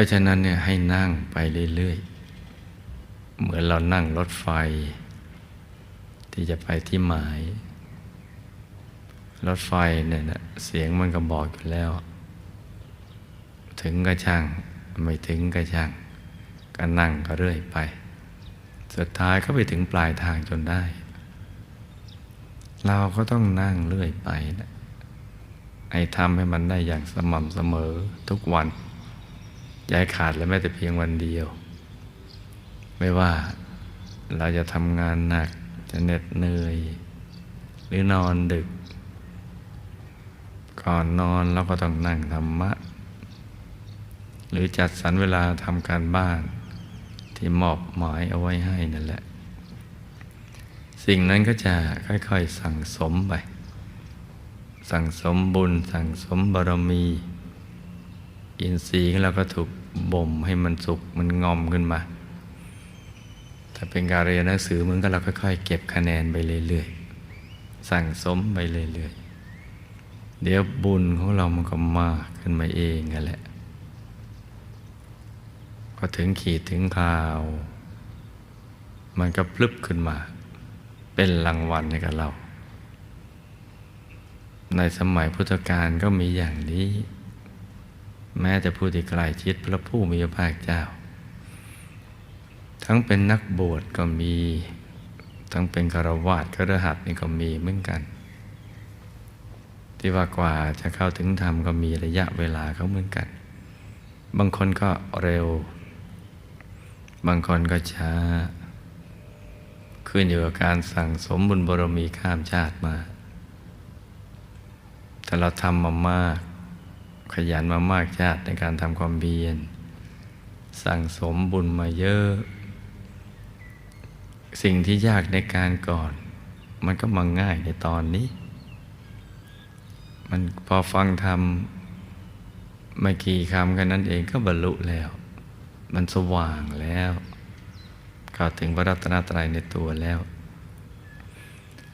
ราะฉะนั้นเนี่ยให้นั่งไปเรื่อยๆ เหมือนเรานั่งรถไฟ ที่จะไปที่หมาย รถไฟเนี่ยนะเสียงมันก็บอกอยู่แล้ว ถึงก็ช่าง ไม่ถึงก็ช่าง ก็นั่งก็เรื่อยไป สุดท้ายก็ไปถึงปลายทางจนได้ เราก็ต้องนั่งเรื่อยไปนะไอ้ทำให้มันได้อย่างสม่ำเสมอทุกวัน ย้ายขาดและแม้แต่เพียงวันเดียว ไม่ว่าเราจะทำงานหนักจะเหน็ดเหนื่อย หรือนอนดึก ก่อนนอนเราก็ต้องนั่งธรรมะ หรือจัดสรรเวลาทำการบ้าน ที่มอบหมายเอาไว้ให้นั่นแหละ สิ่งนั้นก็จะค่อยๆสั่งสมไป สั่งสมบุญ สั่งสมบารมี อินทรีย์ของเราก็ถูก บ่มให้มันสุกมันงอมขึ้นมา ถ้าเป็นการเรียนหนังสือมันก็เราค่อยๆเก็บคะแนนไปเรื่อยๆ สั่งสมไปเรื่อยๆ เดี๋ยวบุญของเรามันก็มากขึ้นมาเองกันแหละพอถึงขีดถึงข่าว มันก็พลึบขึ้นมา เป็นรางวัลให้กับเรา ในสมัยพุทธกาลก็มีอย่างนี้ แม้แต่ผู้ที่ใกล้ชิดพระผู้มีพระภาคเจ้า ทั้งเป็นนักบวชก็มี ทั้งเป็นคารวาสคฤหัสนี่ก็มีเหมือนกัน ที่ว่ากว่าจะเข้าถึงธรรมก็มีระยะเวลาเขาเหมือนกัน บางคนก็เร็ว บางคนก็ช้า ขึ้นอยู่กับการสั่งสมบุญบารมีข้ามชาติมา แต่เราทำมามาก ขยันมามากชาติในการทำความเบียนสั่งสมบุญมาเยอะ สิ่งที่ยากในการก่อน มันก็มาง่ายในตอนนี้ มันพอฟังทำไม่กี่คำกันนั้นเองก็บรรลุแล้ว มันสว่างแล้วเข้าถึงพระรัตนตรัยในตัวแล้ว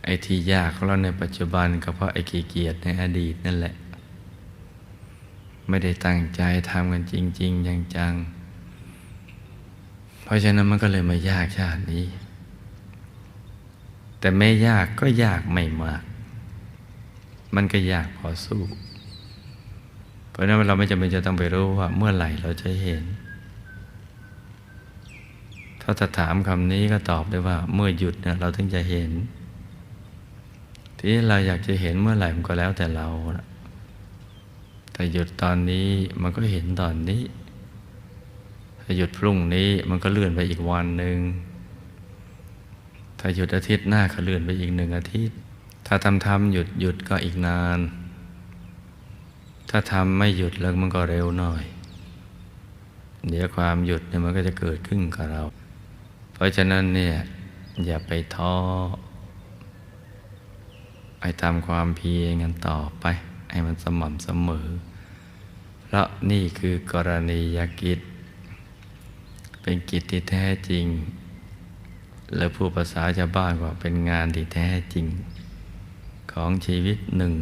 ไอ้ที่ยากของเราในปัจจุบันก็เพราะไอ้ขี้เกียจในอดีตนั่นแหละ ไม่ได้ตั้งใจทำกันจริง ๆ อย่างจัง เพราะฉะนั้นมันก็เลยมายากชาตินี้ แต่ไม่ยากก็ยากไม่มาก มันก็ยากพอสู้ เพราะนั้นเราไม่จำเป็นจะต้องไปรู้ว่า เมื่อไหร่เราจะเห็น ถ้าจะถามคำนี้ก็ตอบได้ว่า เมื่อหยุดเนี่ยเราถึงจะเห็น ที่เราอยากจะเห็นเมื่อไหร่มันก็แล้วแต่เรา แต่หยุดตอนนี้มันก็เห็นตอนนี้ ถ้าหยุดพรุ่งนี้มันก็เลื่อนไปอีกวันหนึ่ง ถ้าหยุดอาทิตย์หน้าก็เลื่อนไปอีกหนึ่งอาทิตย์ ถ้าทำทำหยุดหยุดก็อีกนาน ถ้าทำไม่หยุดแล้วมันก็เร็วหน่อย เดี๋ยวความหยุดเนี่ยมันก็จะเกิดขึ้นกับเรา เพราะฉะนั้นเนี่ยอย่าไปท้อไปทำความเพียรกันต่อไป ให้มันสม่ำเสมอ เพราะนี่คือกรณียกิจ เป็นกิจที่แท้จริงและผู้ภาษาชาวบ้านว่าเป็นงานที่แท้จริง ของชีวิตหนึ่ง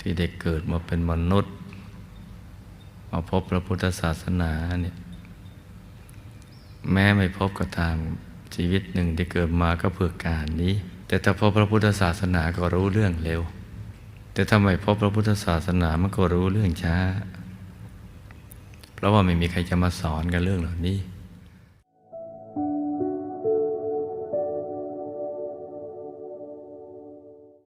ที่ได้เกิดมาเป็นมนุษย์มาพบพระพุทธศาสนาเนี่ยแม้ไม่พบก็ตามชีวิตหนึ่งที่เกิดมาก็เพื่อการนี้ แต่ถ้าพบพระพุทธศาสนาก็รู้เรื่องเร็ว แต่ทำไมพบพระพุทธศาสนามันก็รู้เรื่องช้า เพราะว่าไม่มีใครจะมาสอนกันเรื่องเหล่านี้